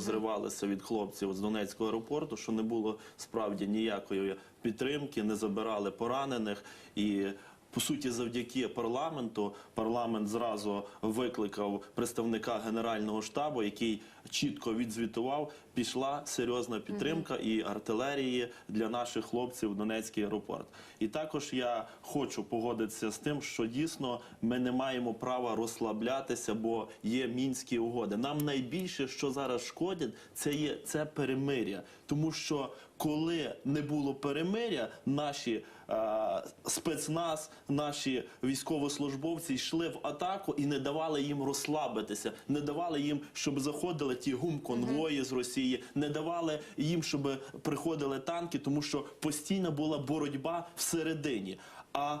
позривалися від хлопців з Донецького аеропорту, що не було справді ніякої підтримки, не забирали поранених і. По суті, завдяки парламенту, парламент зразу викликав представника генерального штабу, який чітко відзвітував. Пішла серйозна підтримка і артилерії для наших хлопців в Донецький аеропорт. І також я хочу погодитися з тим, що дійсно ми не маємо права розслаблятися, бо є мінські угоди. Нам найбільше, що зараз шкодить, це є це перемиря, тому що коли не було перемиря, наші е, спецназ, наші військовослужбовці йшли в атаку і не давали їм розслабитися, не давали їм, щоб заходили ті гум-конвої з Росії, не давали їм, щоб приходили танки, тому що постійна була боротьба всередині. А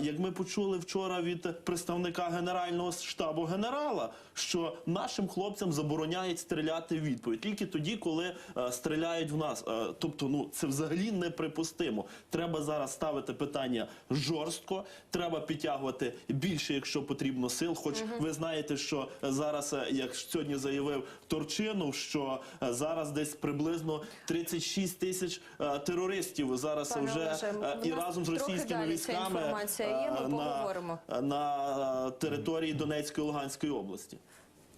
як ми почули вчора від представника генерального штабу генерала, що нашим хлопцям забороняють стріляти в відповідь тільки тоді, коли е, стріляють в нас. Е, тобто, ну це взагалі неприпустимо. Треба зараз ставити питання жорстко. Треба підтягувати більше, якщо потрібно, сил. Хоч ви знаєте, що зараз, е, як сьогодні заявив Торчинов, що зараз десь приблизно 36 тисяч терористів зараз Пане вже Олеже, і разом з російськими далі ця інформація є, ми е, поговоримо. на, на території Донецької Луганської області.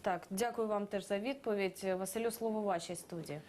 Так, дякую вам теж за відповідь. Василю, слово вашій студії.